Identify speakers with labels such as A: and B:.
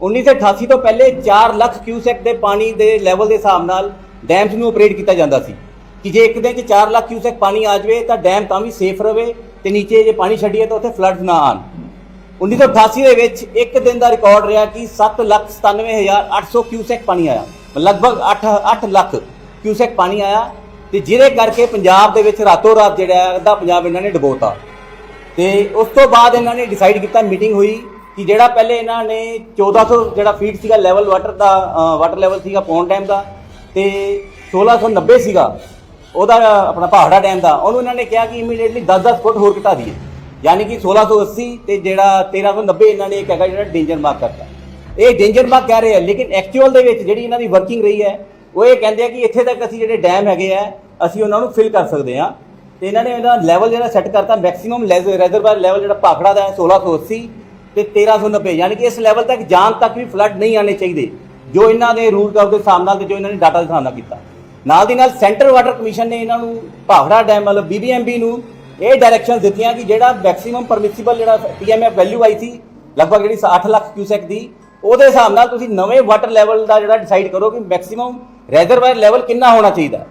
A: 1988 ਤੋਂ ਪਹਿਲੇ 4 ਲੱਖ ਕਿਊਸੈਕ ਦੇ ਪਾਣੀ ਦੇ ਲੈਵਲ ਦੇ ਹਿਸਾਬ ਨਾਲ ਡੈਮਸ ਨੂੰ ਆਪਰੇਟ ਕੀਤਾ ਜਾਂਦਾ ਸੀ। ਕਿ ਜੇ ਇੱਕ ਦਿਨ 'ਚ 4 ਲੱਖ ਕਿਊਸੈਕ ਪਾਣੀ ਆ ਜਾਵੇ, ਤਾਂ ਡੈਮ ਤਾਂ ਵੀ ਸੇਫ ਰਵੇ ਤੇ ਨੀਚੇ ਜੇ ਪਾਣੀ ਛੱਡੀਏ ਤਾਂ ਉੱਥੇ ਫਲੱਡਸ ਨਾ ਆਣ 1988 ਦੇ ਵਿੱਚ ਇੱਕ ਦਿਨ ਦਾ ਰਿਕਾਰਡ ਰਿਹਾ ਕਿ 797800 ਕਿਊਸੈਕ ਪਾਣੀ ਆਇਆ। ਲਗਭਗ 8 8 ਲੱਖ ਕਿਊਸੈਕ ਪਾਣੀ ਆਇਆ ਤੇ ਜਿਹਦੇ ਕਰਕੇ ਪੰਜਾਬ ਦੇ ਵਿੱਚ ਰਾਤੋਂ ਰਾਤ ਜਿਹੜਾ ਅੱਧਾ ਪੰਜਾਬ ਇਹਨਾਂ ਨੇ ਡਬੋਤਾ। ਤੇ ਉਸ ਤੋਂ ਬਾਅਦ ਇਹਨਾਂ ਨੇ ਡਿਸਾਈਡ ਕੀਤਾ ਮੀਟਿੰਗ ਹੋਈ। ਕਿ ਜਿਹੜਾ ਪਹਿਲੇ ਇਹਨਾਂ ਨੇ 1400 ਜਿਹੜਾ ਫੀਟ ਸੀਗਾ ਲੈਵਲ ਵਾਟਰ ਦਾ ਵਾਟਰ ਲੈਵਲ ਸੀਗਾ ਪੌਂਡ ਡੈਮ ਦਾ ਤੇ 1690 ਸੀਗਾ ਉਹਦਾ ਆਪਣਾ ਪਹਾੜਾ ਡੈਮ ਦਾ, ਉਹਨੂੰ ਇਹਨਾਂ ਨੇ ਕਿਹਾ ਕਿ ਇਮੀਡੀਏਟਲੀ 10-10 ਫੁੱਟ ਹੋਰ ਘਟਾ ਦਈਏ। ਯਾਨੀ ਕਿ 1680 ਤੇ ਜਿਹੜਾ 1390 ਇਹਨਾਂ ਨੇ ਇੱਕ ਹੈਗਾ ਜਿਹੜਾ ਡੇਂਜਰ ਮਾਰਕ ਕਰਤਾ। ਇਹ ਡੇਂਜਰ ਮਾਰਕ ਕਹਿ ਰਹੇ ਆ, ਲੇਕਿਨ ਐਕਚੁਅਲ ਦੇ ਵਿੱਚ ਜਿਹੜੀ ਇਹਨਾਂ ਦੀ ਵਰਕਿੰਗ ਰਹੀ ਹੈ, ਉਹ ਇਹ ਕਹਿੰਦੇ ਆ ਕਿ ਇੱਥੇ ਤੱਕ ਅਸੀਂ ਜਿਹੜੇ ਡੈਮ ਹੈਗੇ ਆ, ਅਸੀਂ ਉਹਨਾਂ ਨੂੰ ਫਿਲ ਕਰ ਸਕਦੇ ਆ ਤੇ ਇਹਨਾਂ ਨੇ ਇਹਦਾ ਲੈਵਲ ਜਿਹੜਾ ਸੈੱਟ ਕਰਤਾ ਮੈਕਸਿਮਮ ਰੈਜ਼ਰਵਾਇਰ ਲੈਵਲ ਜਿਹੜਾ ਭਾਖੜਾ ਦਾ ਹੈ 1680 ਤੇ 1390 ਯਾਨੀ ਕਿ ਇਸ ਲੈਵਲ ਤੱਕ ਜਾਣ ਤੱਕ ਵੀ ਫਲੱਡ ਨਹੀਂ ਆਣੇ ਚਾਹੀਦੇ, ਜੋ ਇਹਨਾਂ ਨੇ ਰੂਲ ਕਰਵ ਦੇ ਹਿਸਾਬ ਨਾਲ ਤੇ ਜੋ ਇਹਨਾਂ ਨੇ ਡਾਟਾ ਦੇ ਹਿਸਾਬ ਨਾਲ ਕੀਤਾ। ਨਾਲ ਦੀ ਨਾਲ ਸੈਂਟਰਲ ਵਾਟਰ ਕਮਿਸ਼ਨ ਨੇ ਇਹਨਾਂ ਨੂੰ ਭਾਖੜਾ ਡੈਮ ਮਤਲਬ ਬੀਬੀਐਮਬੀ ਨੂੰ ਇਹ ਡਾਇਰੈਕਸ਼ਨ ਦਿੱਤੀਆਂ ਕਿ ਜਿਹੜਾ ਮੈਕਸਿਮਮ ਪਰਮਿਸਿਬਲ ਜਿਹੜਾ ਪੀਐਮਐਫ ਵੈਲਿਊ ਆਈ ਸੀ, ਲਗਭਗ ਜਿਹੜੀ 8 ਲੱਖ ਕਿਊਸੈਕ ਦੀ, ਉਹਦੇ ਹਿਸਾਬ ਨਾਲ ਤੁਸੀਂ ਨਵੇਂ ਵਾਟਰ ਲੈਵਲ ਦਾ ਜਿਹੜਾ ਡਿਸਾਈਡ ਕਰੋ ਕਿ ਮੈਕਸਿਮਮ ਰੈਜ਼ਰਵਾਇਰ ਲੈਵਲ ਕਿੰਨਾ ਹੋਣਾ ਚਾਹੀਦਾ।